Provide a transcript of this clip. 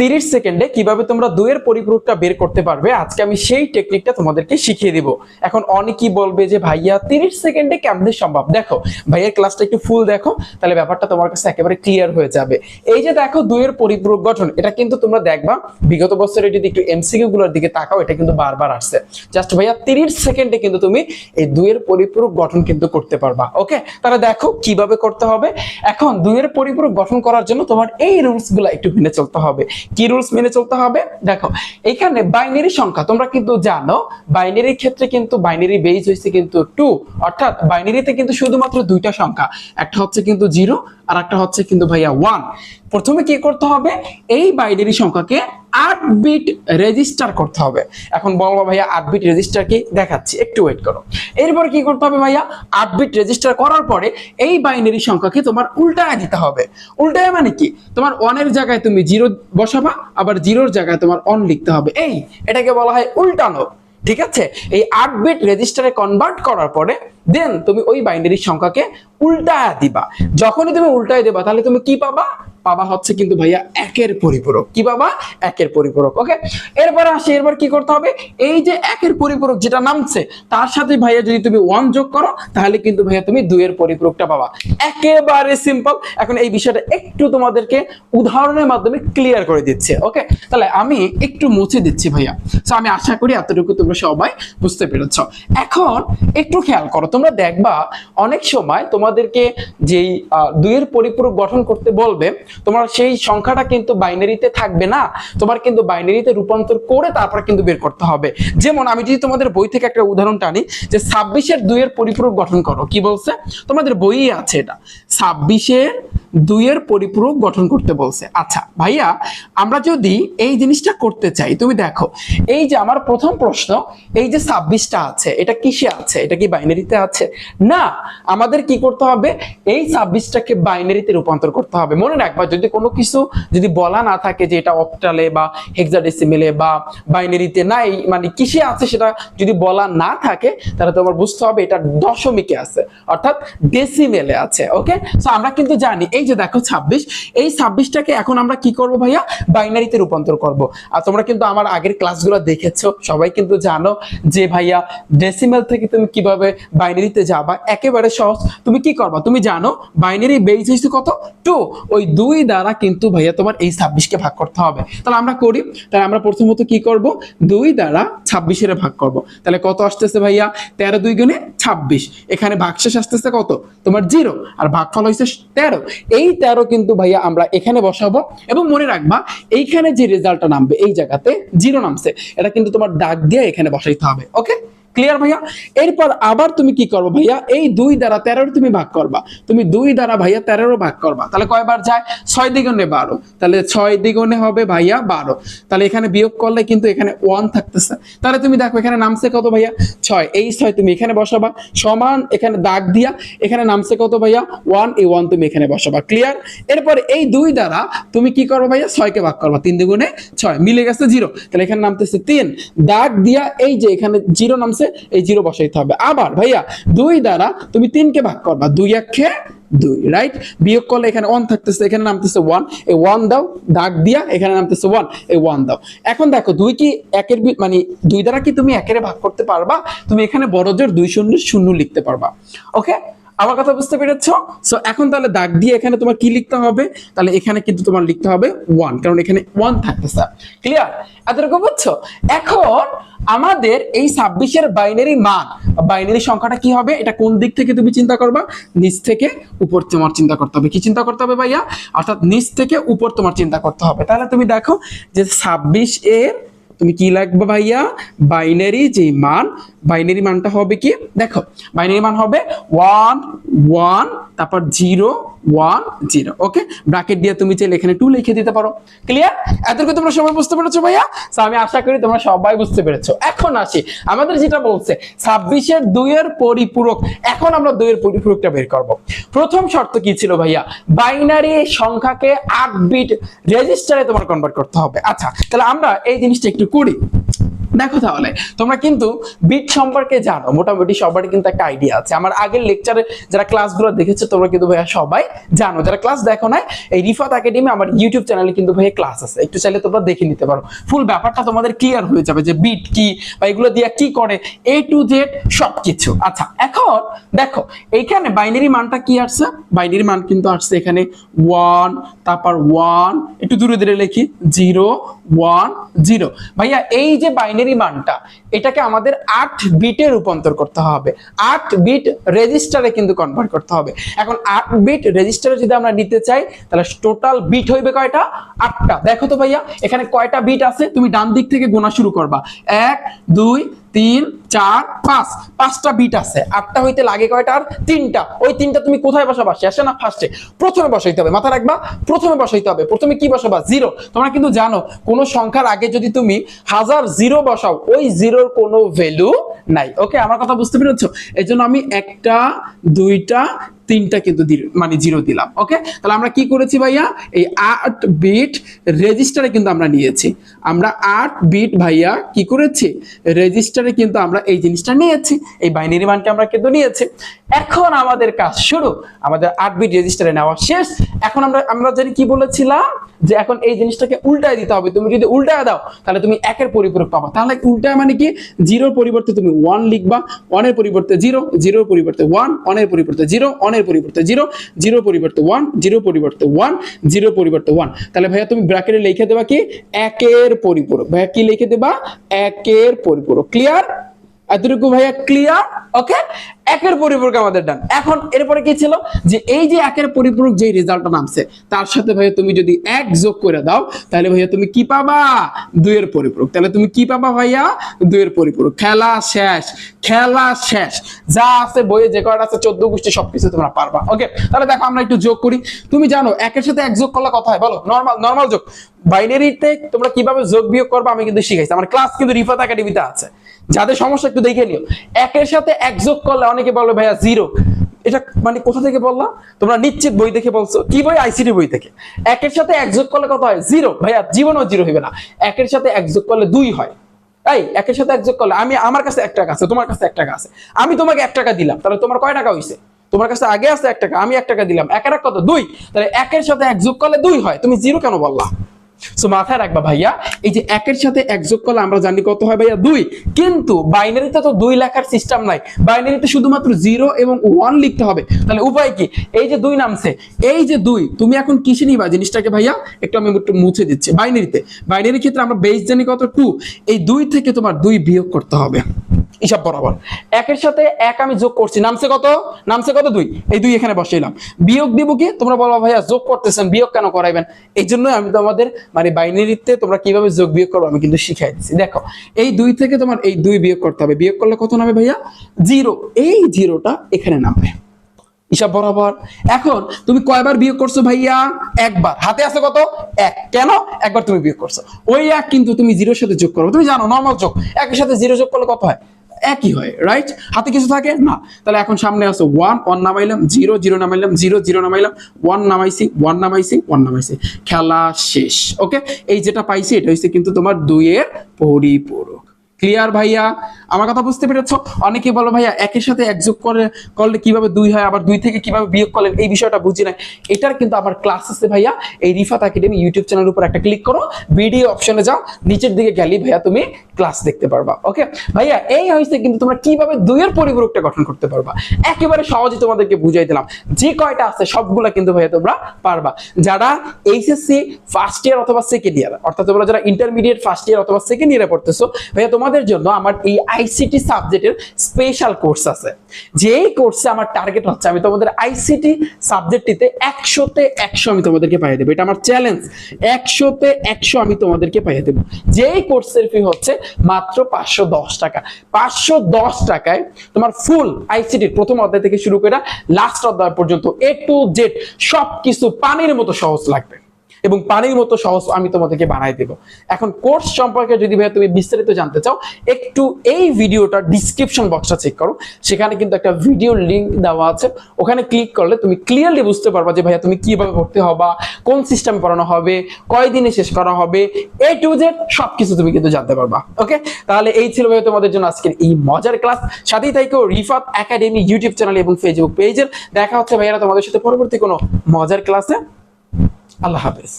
তিরিশ সেকেন্ডে কীভাবে তোমরা দুইয়ের পরিপূরকটা বের করতে পারবে, আজকে আমি সেই টেকনিকটা তোমাদেরকে শিখিয়ে দিব। এখন অনেকেই বলবে যে, ভাইয়া, তিরিশ সেকেন্ডে কেমনে সম্ভব? দেখো, ভাইয়ের ক্লাসটা একটু ফুল দেখো, তাহলে ব্যাপারটা তোমার কাছে একেবারে ক্লিয়ার হয়ে যাবে। এই যে দেখো, দুইয়ের পরিপূরক গঠন, এটা কিন্তু তোমরা দেখবা, বিগত বছরে যদি একটু এমসিকিউ গুলোর দিকে তাকাও, এটা কিন্তু বারবার আসছে। জাস্ট ভাইয়া, তিরিশ সেকেন্ডে কিন্তু তুমি এই দুইয়ের পরিপূরক গঠন কিন্তু করতে পারবা ওকে তাহলে দেখো, কীভাবে করতে হবে? এখন দুইয়ের পরিপূরক গঠন করার জন্য তোমার এই রুলসগুলা একটু মেনে চলতে হবে। কি রুলস মেনে চলতে হবে? দেখো, এখানে বাইনারি সংখ্যা, তোমরা কিন্তু জানো বাইনারির ক্ষেত্রে কিন্তু বাইনারি বেজ হয়েছে কিন্তু টু, অর্থাৎ বাইনারিতে কিন্তু শুধুমাত্র দুইটা সংখ্যা, একটা হচ্ছে কিন্তু জিরো আর একটা হচ্ছে কিন্তু ভাইয়া ওয়ান। প্রথমে কি করতে হবে? এই বাইনারি সংখ্যাকে আট বিট রেজিস্টার করতে হবে। এখন বলব ভাইয়া আট বিট রেজিস্টার কি? দেখাচ্ছি, একটু ওয়েট করো। এরপর কি করতে হবে ভাইয়া? আট বিট রেজিস্টার করার পরে এই বাইনারি সংখ্যাকে তোমার উল্টায় দিতে হবে। উল্টায় মানে কি? তোমার ওয়ানের জায়গায় তুমি জিরো বসাবা, আবার জিরোর জায়গায় তোমার অন লিখতে হবে। এই, এটাকে বলা হয় উল্টানো। ঠিক আছে? এই আট বিট রেজিস্টারে কনভার্ট করার পরে দেন তুমি ওই বাইনারি সংখ্যাকে উল্টায় দিবা। যখনই তুমি উল্টায় দেবা, তাহলে তুমি কি পাবা? পাবা হচ্ছে কিন্তু ভাইয়া একের পরিপূরক। কি পাবা? একের পরিপূরক ওকে এরপরে আসি, এরপর কি করতে হবে? এই যে একের পরিপূরক যেটা নামছে, তার সাথে ভাইয়া যদি তুমি ওয়ান যোগ করো, তাহলে কিন্তু ভাইয়া তুমি দুইয়ের পরিপূরকটা পাবা। একেবারে সিম্পল এখন এই বিষয়টা একটু তোমাদেরকে উদাহরণের মাধ্যমে ক্লিয়ার করে দিচ্ছে ওকে তাহলে আমি একটু মুছে দিচ্ছি ভাইয়া। তো আমি আশা করি এতটুকু তোমরা সবাই বুঝতে পেরেছ। এখন একটু খেয়াল করো তোমরা দেখবা অনেক সময় তোমাদেরকে যেই দুইয়ের পরিপূরক গঠন করতে বলবে, তোমার সেই সংখ্যাটা কিন্তু বাইনারিতে থাকবে না। তোমার কিন্তু বাইনারিতে রূপান্তর করে তারপর কিন্তু বের করতে হবে। যেমন আমি যদি তোমাদের বই থেকে একটা উদাহরণ টানি, যে ছাব্বিশের দুইয়ের পরিপূরক গঠন করো, কি বলছে? তোমাদের বইই আছে এটা। ছাব্বিশের দুইয়ের পরিপূরক গঠন করতে বলছে। আচ্ছা ভাইয়া, আমরা যদি এই জিনিসটা করতে চাই, তুমি দেখো, এই যে আমার প্রথম প্রশ্ন, এই যে ছাব্বিশটা আছে, এটা কিসে আছে? এটা কি বাইনারিতে আছে? না, আমাদের কি করতে হবে? এই ছাব্বিশটাকে বাইনারিতে রূপান্তর করতে হবে। মনে রাখবা, যদি কোনো কিছু যদি বলা না থাকে যে এটা অক্টালে বা হেক্সাডেসিমেলে বা বাইনারিতে নাই মানে কিসে আছে সেটা যদি বলা না থাকে, তাহলে তোমার বুঝতে হবে এটা দশমিকে আছে, অর্থাৎ ডেসিমেলে আছে ওকে সো আমরা কিন্তু জানি, এই যে দেখো ছাব্বিশ, এই ছাব্বিশটাকে এখন আমরা কি করব ভাইয়া? বাইনারিতে রূপান্তর করব। আর তোমরা কিন্তু আমার আগের ক্লাসগুলো দেখেছ, সবাই কিন্তু জানো যে ভাইয়া ডেসিমেল থেকে তুমি কীভাবে বাইনারিতে যাবা, একেবারে সহজ। তুমি কি করবা? তুমি জানো বাইনারি বেস হয়েছে কত? টু ওই দুই দ্বারা কিন্তু ভাইয়া তোমার এই ছাব্বিশকে ভাগ করতে হবে। তাহলে আমরা করি, তাহলে আমরা প্রথমত কি করব? দুই দ্বারা ছাব্বিশের ভাগ করব। তাহলে কত আসতেছে ভাইয়া? তেরো দুই গুণে ছাব্বিশ। এখানে ভাগশেষ আসতেছে কত? তোমার জিরো আর ভাগফল হয়েছে তেরো। এই তেরো কিন্তু ভাইয়া আমরা এখানে বসাবো এবং মনে রাখবা, এইখানে যে রেজাল্টটা নামবে, এই জায়গাতে জিরো নামছে। এটা কিন্তু তোমার দাগ দিয়ে এখানে বসাইতে হবে ওকে ক্লিয়ার ভাইয়া? এরপর আবার তুমি কি করব ভাইয়া? এই দুই দ্বারা তেরোর তুমি ভাগ করবা। তুমি দুই দ্বারা ভাইয়া তেরোরও ভাগ করবা। তাহলে কয়বার যায়? ছয় দ্বিগুণে বারো। তাহলে ছয় দ্বিগুণে হবে ভাইয়া বারো। তাহলে এখানে বিয়োগ করলে কিন্তু এখানে ওয়ান থাকতেছে। তাহলে তুমি দেখো এখানে নামছে কত ভাইয়া? ছয়। এই ছয় তুমি এখানে বসাবা। সমান এখানে দাগ দিয়া এখানে নামছে কত ভাইয়া? ওয়ান এই ওয়ান তুমি এখানে বসাবা। ক্লিয়ার এরপর এই দুই দ্বারা তুমি কি করব ভাইয়া? ছয়কে ভাগ করবা। তিন দ্বিগুণে ছয়। মিলে গেছে জিরো তাহলে এখানে নামতেছে তিন। দাগ দিয়া এই যে এখানে জিরো নামছে এই জিরো বসাইতে হবে। আবার ভাইয়া, দুই দ্বারা তুমি তিনকে ভাগ করবা? দুই একে দুই রাইট বিয়োগ করলে এখানে ওয়ান থাকতেছে, এখানে নামতেছে ওয়ান এই ওয়ান দাও, দাগ দিয়া এখানে নামতেছে ওয়ান এই ওয়ান দাও। এখন দেখো, দুই কি একের মানে দুই দ্বারা কি তুমি একের ভাগ করতে পারবা? তুমি এখানে বড় জোর দুই শূন্য শূন্য লিখতে পারবা। ওকে আমার কথা বুঝতে পেরেছ? সো এখন তাহলে দাগ দিয়ে এখানে তোমার কি লিখতে হবে? তাহলে এখানে কিন্তু তোমার লিখতে হবে ওয়ান কারণ এখানে ওয়ান থাকতেছে। ক্লিয়ার এতটুকু বুঝছ? এখন আমাদের এই ছাব্বিশের বাইনারি মান বাইনারি সংখ্যাটা কি হবে? এটা কোন দিক থেকে তুমি চিন্তা করবা? নিচ থেকে উপর তোমার চিন্তা করতে হবে। কি চিন্তা করতে হবে ভাইয়া? অর্থাৎ নিচ থেকে উপর তোমার চিন্তা করতে হবে। তাহলে তুমি দেখো যে ছাব্বিশ এর, তুমি কি লাগবে ভাইয়া? বাইনারি যে মান বাইনারি মানটা হবে কি? দেখো, বাইনারি মান হবে ওয়ান ওয়ান, তারপর zero, one, zero, okay? Bracket দিয়ে তুমি চাইলে এখানে টু লিখে দিতে পারো। ক্লিয়ার এতটুকু তোমরা সবাই বুঝতে পেরেছ ভাইয়া? আমি আশা করি তোমরা সবাই বুঝতে পেরেছ। এখন আসি। আমাদের যেটা বলছে, ছাব্বিশের দুইয়ের পরিপূরক। এখন আমরা দুইয়ের পরিপূরকটা বের করব। প্রথম শর্ত কি ছিল ভাইয়া? বাইনারি সংখ্যাকে আট বিট রেজিস্টারে তোমার কনভার্ট করতে হবে। আচ্ছা তাহলে আমরা এই জিনিসটা একটু করি। দেখো তাহলে, তোমরা কিন্তু বিট সম্পর্কে জানো, মোটামুটি সবারই কিন্তু একটা আইডিয়া আছে। আমার আগের লেকচারে যারা ক্লাসগুলো দেখেছ, তোমরা কিন্তু ভাইয়া সবাই জানো। যারা ক্লাস দেখো না এই রিফাত একাডেমি আমার ইউটিউব চ্যানেলে কিন্তু ভাইয়া ক্লাস আছে। একটু চাইলে তোমরা দেখে নিতে পারো। ফুল ব্যাপারটা তোমাদের ক্লিয়ার হয়ে যাবে যে বিট কি বা এগুলো দিয়ে কি করে এ টু জেড সবকিছু। আচ্ছা এখন দেখো এইখানে বাইনারি মানটা কি আসছে? বাইনারি মান কিন্তু আসছে এখানে ওয়ান তারপর ওয়ান একটু দূরে দূরে লিখি জিরো ওয়ান জিরো ভাইয়া, এই যে বাইনারি মানটা এটাকে আমাদের আট বিটে রূপান্তর করতে হবে। আট বিট রেজিস্টারে কিন্তু কনভার্ট করতে হবে। এখন আট বিট রেজিস্টারে যদি আমরা নিতে চাই, তাহলে টোটাল বিট হইবে কয়টা? আটটা। দেখো তো ভাইয়া, এখানে কয়টা বিট আছে? তুমি ডান দিক থেকে গোনা শুরু করবা। এক, দুই, তিন চার, পাঁচ, পাঁচটা বিট আছে। আটটা হইতে লাগে কয়টা? আর তিনটা। ওই তিনটা তুমি কোথায় বসা বসাবা শেষে না ফার্স্টে প্রথমে বসাইতে হবে। মাথা রাখবা? প্রথমে বসাইতে হবে। প্রথমে কি বসাবা? জিরো তোমরা কিন্তু জানো, কোন সংখ্যার আগে যদি তুমি হাজার জিরো বসাও, ওই জিরোর কোনো ভ্যালু নাই। ওকে আমার কথা বুঝতে পেরেছ? এই জন্য আমি একটা, দুইটা, তিনটা কিন্তু মানে জিরো দিলাম। ওকে তাহলে আমরা কি করেছি ভাইয়া? এই আট বিট রেজিস্টারে কিন্তু আমরা নিয়েছি। আমরা আট বিট ভাইয়া কি করেছি? রেজিস্টারে কিন্তু আমরা এই জিনিসটা নিয়েছি, এই বাইনারি মানকে আমরা কিন্তু নিয়েছি। এখন আমাদের কাজ শুরু, আমাদের আট বিট রেজিস্টারে নেওয়া শেষ। এখন আমরা আমরা জানি কি বলেছিলাম? যে এখন এই জিনিসটাকে উল্টায় দিতে হবে। তুমি যদি উল্টায় দাও, তাহলে তুমি একের পরিপূরক পাবা। তাহলে উল্টায় মানে কি? জিরোর পরিবর্তে তুমি ওয়ান লিখবা ওয়ানের পরিবর্তে জিরো জিরোর পরিবর্তে ওয়ান ওয়ানের পরিবর্তে জিরো ওয়ানের পরিবর্তে জিরো জিরো পরিবর্তে ওয়ান জিরো পরিবর্তে ওয়ান জিরো পরিবর্তে ওয়ান তাহলে ভাইয়া তুমি ব্র্যাকেটে লিখে দেবা কি? একের পরিপূরক। ভাইয়া কি লিখে দেবা? একের পরিপূরক। ক্লিয়ার এতটুকু ভাইয়া ক্লিয়ার ওকে একের পরিপূরক আমাদের ডান। এখন এরপরে কি ছিল? যে এই যে একের পরিপূরক যে রেজাল্টটা নামছে, তার সাথে ভাইয়া তুমি যদি এক যোগ করে দাও, তাহলে ভাইয়া তুমি কি পাবা? দুইয়ের পরিপূরক। তাহলে তুমি কি পাবা ভাইয়া? দুইয়ের পরিপূরক। খেলা শেষ। খেলা শেষ। যা আছে, বইয়ে যে কয়টা আছে, চোদ্দ গোষ্ঠী সবকিছু তোমরা পারবা। ওকে তাহলে দেখো, আমরা একটু যোগ করি। তুমি জানো, একের সাথে এক যোগ করলে কথা হয়। বলো নর্মাল নর্মাল যোগ। বাইনারিতে তোমরা কীভাবে যোগ বিয়োগ করবে আমি কিন্তু শিখাইছি। আমার ক্লাস কিন্তু রিফাত একাডেমিতে আছে। যাদের সমস্যা একটু দেখে নিও। একের সাথে এক যোগ করলে অনেকে বলবে ভাইয়া জিরো এটা মানে কোথা থেকে বললাম তোমরা নিশ্চিত বই দেখে বলছো। কি বই? আইসিডি বই থেকে। একের সাথে এক যোগ করলে কত হয়? জিরো ভাইয়া, জীবনও জিরো হবে না। একের সাথে এক যোগ করলে দুই হয়। এই, একের সাথে এক যোগ করলে আমি, আমার কাছে এক টাকা আছে, তোমার কাছে এক টাকা আছে। আমি তোমাকে এক টাকা দিলাম, তাহলে তোমার কয় টাকা হইছে? তোমার কাছে আগে আছে এক টাকা, আমি এক টাকা দিলাম। একের এক কত? দুই। তাহলে একের সাথে এক যোগ করলে দুই হয়। তুমি জিরো কেন বললা? সো মাথায় রাখবা ভাইয়া, এই যে একের সাথে এক যোগ করলে আমরা জানি কত হয় ভাইয়া? দুই। কিন্তু বাইনারিতে তো দুই লেখার সিস্টেম নাই। বাইনারিতে শুধুমাত্র জিরো এবং ওয়ান লিখতে হবে। তাহলে উপায় কি? এই যে দুই নামছে। এই যে দুই, তুমি এখন কিসে নিবা জিনিসটাকে ভাইয়া? একটু আমি একটু মুছে দিচ্ছি। বাইনারিতে। বাইনারি ক্ষেত্রে আমরা বেস জানি কত? টু এই দুই থেকে তোমার দুই বিয়োগ করতে হবে। হিসাব বরাবর। একের সাথে এক আমি যোগ করছি। নামছে কত? নামছে কত? দুই। এই দুই এখানে বসাইলাম। বিয়োগ দিব কি? তোমরা বলো ভাইয়া, যোগ করতেছেন, বিয়োগ কেন করাইবেন? এই জন্য আমি তোমাদের মানে বাইনারিতে তোমরা কীভাবে যোগ বিয়োগ করব আমি কিন্তু শিখাই দিচ্ছি দেখো, এই দুই থেকে তোমার এই দুই বিয়োগ করতে হবে। বিয়োগ করলে কত নামে ভাইয়া? জিরো। এই জিরোটা এখানে নামবে। হিসাব বরাবর। এখন তুমি কয়বার বিয়োগ করছ ভাইয়া? একবার। হাতে আছে কত? এক। কেন? একবার তুমি বিয়োগ করছ। ওই এক কিন্তু তুমি জিরোর সাথে যোগ করো তুমি জানো নর্মাল যোগ। একের সাথে জিরো যোগ করলে কত হয়? একই হয় রাইট হাতে কিছু থাকে? না। তাহলে এখন সামনে আছে ওয়ান ওয়ান নামাইলাম জিরো জিরো নামাইলাম জিরো জিরো নামাইলাম ওয়ান নামাইছি ওয়ান নামাইছি ওয়ান নামাইছি। খেলা শেষ ওকে এই যেটা পাইছি, এটা হচ্ছে কিন্তু তোমার দুইয়ের পরিপূরক। ক্লিয়ার ভাইয়া? আমার কথা বুঝতে পেরেছ? অনেকে বলো, ভাইয়া, একের সাথে এক যোগ করে, করলে কীভাবে দুই হয়? আবার দুই থেকে কীভাবে বিয়োগ করলেন? এই বিষয়টা বুঝি না এটার কিন্তু আমার ক্লাস আছে ভাইয়া। এই রিফাত একাডেমি ইউটিউব চ্যানেলের উপর একটা ক্লিক করো। ভিডিও অপশনে যাও। নিচের দিকে গেলি ভাইয়া তুমি ক্লাস দেখতে পারবা। ওকে ভাইয়া, এই হয়েছে কিন্তু তোমরা কীভাবে দুইয়ের পরিপূরকটা গঠন করতে পারবা? একেবারে সহজে তোমাদেরকে বুঝাই দিলাম। যে কয়টা আছে, সবগুলা কিন্তু ভাইয়া তোমরা পারবা। যারা এইচএসসি ফার্স্ট ইয়ার অথবা সেকেন্ড ইয়ার অর্থাৎ তোমরা যারা ইন্টারমিডিয়েট ফার্স্ট ইয়ার অথবা সেকেন্ড ইয়ারে পড়তেছো, ভাইয়া তোমাদের জন্য আমার এই আইসিটি সাবজেক্টের স্পেশাল কোর্স আছে। যেই কোর্সে আমার টার্গেট হচ্ছে, আমি তোমাদের আইসিটি সাবজেক্টটিতে একশোতে একশো আমি তোমাদেরকে পাইয়ে দেবো। এটা আমার চ্যালেঞ্জ একশোতে একশো আমি তোমাদেরকে পাইয়ে দেবো। যেই কোর্সের ফি হচ্ছে মাত্র পাঁচশো দশ টাকা। পাঁচশো দশ টাকায় তোমার ফুল আইসিটির প্রথম অধ্যায় থেকে শুরু করে লাস্ট অধ্যায় পর্যন্ত এ টু জেড সব কিছু পানির মতো সহজ লাগবে। এবং পানির মতো সহজ আমি তোমাদেরকে বানাই দেবো। এখন কোর্স সম্পর্কে যদি ভাইয়া তুমি বিস্তারিত জানতে চাও, একটু এই ভিডিওটা ডিসক্রিপশন বক্সটা চেক করো। সেখানে কিন্তু একটা ভিডিও লিংক দেওয়া আছে। ওখানে ক্লিক করলে তুমি ক্লিয়ারলি বুঝতে পারবা যে ভাইয়া তুমি কীভাবে ভর্তি হবা, কোন সিস্টেম পড়ানো হবে, কয় দিনে শেষ করা হবে এ টু জেড সবকিছু তুমি কিন্তু জানতে পারবা। ওকে তাহলে এই ছিল ভাইয়া তোমাদের জন্য আজকের এই মজার ক্লাস সাথেই থাকো রিফাত একাডেমি ইউটিউব চ্যানেল এবং ফেসবুক পেজের দেখা হচ্ছে ভাইয়ারা তোমাদের সাথে পরবর্তী কোনো মজার ক্লাসে আল্লাহ হাফেজ